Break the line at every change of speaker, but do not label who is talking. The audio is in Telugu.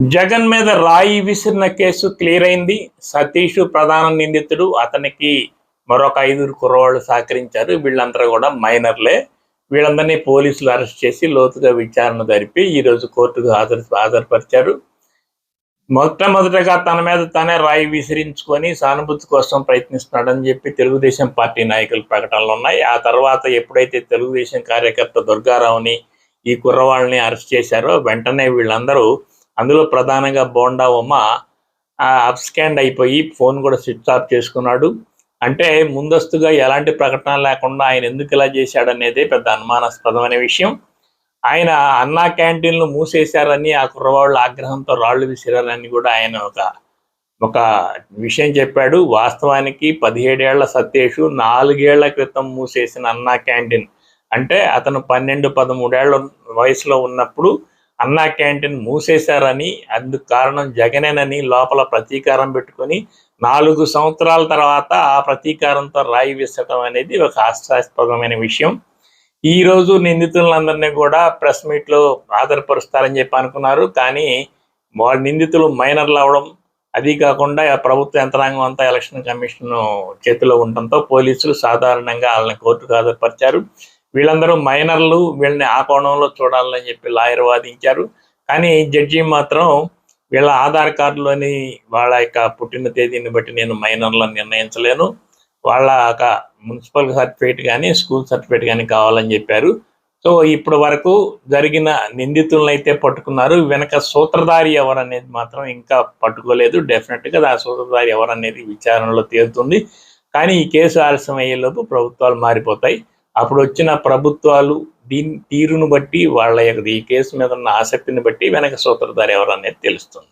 జగన్ మీద రాయి విసిరిన కేసు క్లియర్ అయింది. సతీష్ ప్రధాన నిందితుడు అతనికి మరొక ఐదుగురు కుర్రవాళ్ళు సహకరించారు. వీళ్ళందరూ కూడా మైనర్లే. వీళ్ళందరినీ పోలీసులు అరెస్ట్ చేసి లోతుగా విచారణ జరిపి ఈ రోజు కోర్టుకు హాజరు హాజరుపరిచారు. మొట్టమొదటగా తన మీద తనే రాయి విసిరించుకొని సానుభూతి కోసం ప్రయత్నిస్తున్నాడని చెప్పి తెలుగుదేశం పార్టీ నాయకుల ప్రకటనలు ఉన్నాయి. ఆ తర్వాత ఎప్పుడైతే తెలుగుదేశం కార్యకర్త దుర్గారావుని ఈ కుర్రవాళ్ళని అరెస్ట్ చేశారో వెంటనే వీళ్ళందరూ అందులో ప్రధానంగా బోండా ఉమ్మ అప్స్కాండ్ అయిపోయి ఫోన్ కూడా స్విచ్ ఆఫ్ చేసుకున్నాడు. అంటే ముందస్తుగా ఎలాంటి ప్రకటన లేకుండా ఆయన ఎందుకు ఇలా చేశాడనేదే పెద్ద అనుమానాస్పదమైన విషయం. ఆయన అన్నా క్యాంటీన్లు మూసేశారని ఆ కుర్రవాళ్ళు ఆగ్రహంతో రాళ్ళు విసిరారని కూడా ఆయన ఒక ఒక విషయం చెప్పాడు. వాస్తవానికి పదిహేడేళ్ళ సత్యేషు నాలుగేళ్ళ క్రితం మూసేసిన అన్నా క్యాంటీన్. అంటే అతను పన్నెండు పదమూడేళ్ళ వయసులో ఉన్నప్పుడు అన్నా క్యాంటీన్ మూసేశారని అందుకు కారణం జగనేనని లోపల ప్రతీకారం పెట్టుకొని నాలుగు సంవత్సరాల తర్వాత ఆ ప్రతీకారంతో రాయి విసటం అనేది ఒక హాస్యాస్పదమైన విషయం. ఈ రోజు నిందితులందరినీ కూడా ప్రెస్ మీట్లో ఆధారపరుస్తారని చెప్పి అనుకున్నారు. కానీ వాళ్ళ నిందితులు మైనర్లు అవడం అది కాకుండా ప్రభుత్వ యంత్రాంగం అంతా ఎలక్షన్ కమిషన్ చేతిలో ఉండటంతో పోలీసులు సాధారణంగా వాళ్ళని కోర్టుకు హాజరుపరిచారు వీళ్ళందరూ మైనర్లు వీళ్ళని ఆ కోణంలో చూడాలని చెప్పి లాయర్ వాదించారు. కానీ జడ్జి మాత్రం వీళ్ళ ఆధార్ కార్డులోని వాళ్ళ యొక్క పుట్టిన తేదీని బట్టి నేను మైనర్లను నిర్ణయించలేను. వాళ్ళ ఒక మున్సిపల్ సర్టిఫికేట్ కానీ స్కూల్ సర్టిఫికేట్ కానీ కావాలని చెప్పారు. సో ఇప్పటి వరకు జరిగిన నిందితులను అయితే పట్టుకున్నారు. వెనక సూత్రధారి ఎవరనేది మాత్రం ఇంకా పట్టుకోలేదు. డెఫినెట్గా ఆ సూత్రధారి ఎవరనేది విచారణలో తేలుతుంది. కానీ ఈ కేసు ఆలస్యం అయ్యేలోపు ప్రభుత్వాలు మారిపోతాయి. అప్పుడు వచ్చిన ప్రభుత్వాలు దీని తీరును బట్టి వాళ్ళ యొక్క ఈ కేసు మీద ఉన్న ఆసక్తిని బట్టి వెనక సూత్రధారు ఎవరు అనేది తెలుస్తుంది.